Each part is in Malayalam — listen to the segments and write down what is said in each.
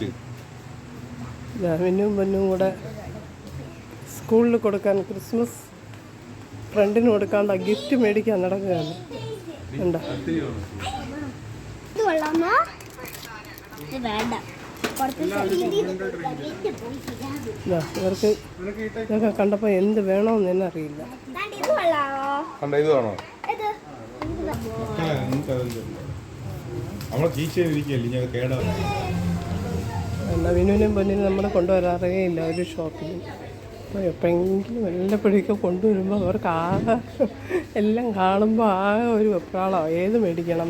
ഗിഫ്റ്റ് മിന്നും പൊന്നും കൂടെ സ്കൂളിൽ കൊടുക്കാൻ ക്രിസ്മസ് ഫ്രണ്ടിന് കൊടുക്കാണ്ട് ഗിഫ്റ്റ് മേടിക്കാൻ നടക്കുകയാണ്. ഇവർക്ക് ഇതൊക്കെ കണ്ടപ്പോൾ എന്ത് വേണമെന്ന് തന്നെ അറിയില്ല. ഇത് കൊള്ളാമോ? കണ്ട ഇത് വേണോ? ഇത്. നമ്മളെ കീച്ചയിൽ ഇരിക്കുകയല്ലേ ഞാൻ കേടാ എന്താ വിനുവിനും പൊന്നിനും നമ്മൾ കൊണ്ടുവരാറേ ഇല്ല ഒരു ഷോപ്പിൽ അപ്പോൾ എപ്പോഴെങ്കിലും വല്ലപ്പോഴൊക്കെ കൊണ്ടുവരുമ്പോൾ അവർക്ക് ആകെ എല്ലാം കാണുമ്പോൾ ആകെ ഒരു വെപ്രാളോ. ഏത് മേടിക്കണം?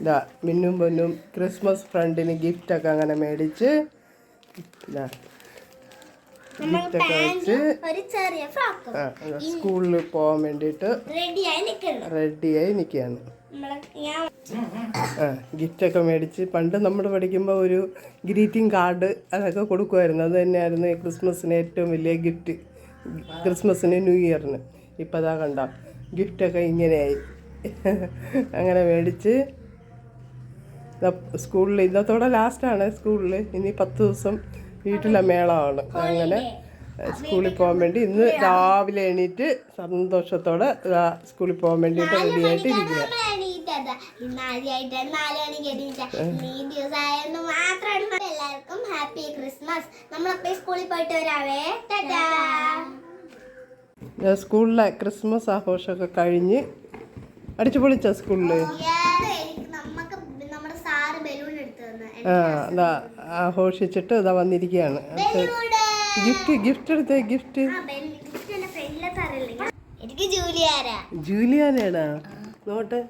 ഇതാ മിന്നും പൊന്നും ക്രിസ്മസ് ഫ്രണ്ടിന് ഗിഫ്റ്റൊക്കെ അങ്ങനെ മേടിച്ച് ഇതാ ഗിഫ്റ്റൊക്കെ വെച്ച് സ്കൂളിൽ പോകാൻ വേണ്ടിയിട്ട് റെഡിയായി നിൽക്കുകയാണ് ഗിഫ്റ്റൊക്കെ മേടിച്ച് പണ്ട് നമ്മൾ പഠിക്കുമ്പോൾ ഒരു ഗ്രീറ്റിംഗ് കാർഡ് അതൊക്കെ കൊടുക്കുമായിരുന്നു അത് തന്നെയായിരുന്നു ക്രിസ്മസിന് ഏറ്റവും വലിയ ഗിഫ്റ്റ്. ക്രിസ്മസിന് ന്യൂ ഇയറിന്. ഇപ്പം അതാ കണ്ട ഗിഫ്റ്റൊക്കെ ഇങ്ങനെയായി. അങ്ങനെ മേടിച്ച് സ്കൂളിൽ ഇന്നത്തോടെ ലാസ്റ്റാണ് സ്കൂളിൽ ഇനി പത്ത് ദിവസം വീട്ടിലെ മേളമാണ് അങ്ങനെ സ്കൂളിൽ പോകാൻ വേണ്ടി ഇന്ന് രാവിലെ എണീറ്റ് സന്തോഷത്തോടെ സ്കൂളിൽ പോകാൻ വേണ്ടിയിട്ട് റെഡിയായിട്ട് ഇരിക്കുക എല്ലാവർക്കും ഹാപ്പി ക്രിസ്മസ് നമ്മളപ്പോ സ്കൂളിൽ പോയിട്ട് വരാവേ. ടാറ്റാ. സ്കൂളിലെ ക്രിസ്മസ് ആഘോഷമൊക്കെ കഴിഞ്ഞ് അടിച്ചു പൊളിച്ച സ്കൂളിൽ ആ അതാ ആഘോഷിച്ചിട്ട് ഇതാ വന്നിരിക്കുകയാണ്. ഗിഫ്റ്റ് ഗിഫ്റ്റ് എടുത്തേ ഗിഫ്റ്റ് എനിക്ക് ജൂലിയാരാ ജൂലിയാനാണോ നോട്ടെ.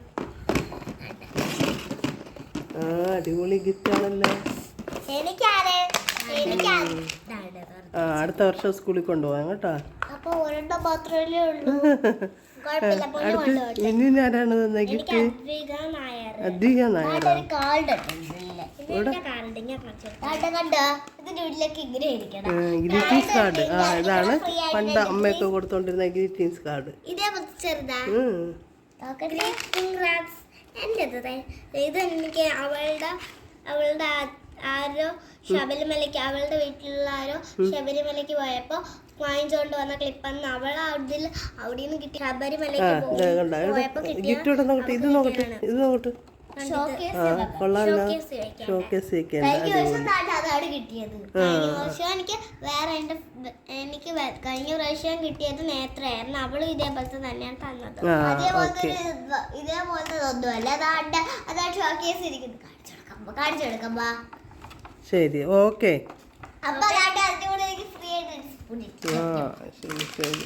ആ അടിപൊളി ഗിഫ്റ്റ് ആണല്ലോ. ആ അടുത്ത വർഷം സ്കൂളിൽ കൊണ്ടുപോകാം കേട്ടോ. അടുത്ത് ഇനി ആരാണ് തന്നെ ഗിഫ്റ്റ് അദ്വിക നായർ. അധിക ഗ്രീറ്റിംഗ്സ് കാർഡ്. ആ ഇതാണ് പണ്ട് അമ്മയൊക്കെ കൊടുത്തോണ്ടിരുന്ന ഗ്രീറ്റിംഗ്സ് കാർഡ്. ഇതേ എനിക്ക് അവളുടെ അവളുടെ ആരോ ശബരിമലയ്ക്ക് അവളുടെ വീട്ടിലുള്ള ആരോ ശബരിമലയ്ക്ക് പോയപ്പോ വാങ്ങിച്ചോണ്ട് വന്ന ക്ലിപ്പെന്ന് അവൾ അവിടെ അവിടെ നിന്ന് കിട്ടി. ശബരിമലയ്ക്ക് പോയപ്പോ കിട്ടി. ഇത് നോക്കട്ടെ ഇത് നോക്കട്ടെ. കൊള്ളാമല്ലോ ഷോക്കേസ് വെക്കാൻ അതാണ് കിട്ടിയത്. എനിക്ക് വേറെ എന്റെ എനിക്ക് കഴിഞ്ഞ പ്രാവശ്യം കിട്ടിയത് നേത്രയായിരുന്നു. അവൾ ഇതേപോലത്തെ തന്നെയാണ് തന്നത്. അതേപോലത്തെ ഇതേപോലത്തെ ഒന്നുമല്ല അതാണ്ട് അതാ ഷോക്കേസ് ഇരിക്കുന്നത് കാണിച്ചു കൊടുക്കാം. കാണിച്ചു കൊടുക്കാം ശരി ഓക്കെ. അപ്പൊ അതാണ്ട് അതിന്റെ കൂടെ എനിക്ക് ഫ്രീ ആയിട്ട് ശരി ശരി.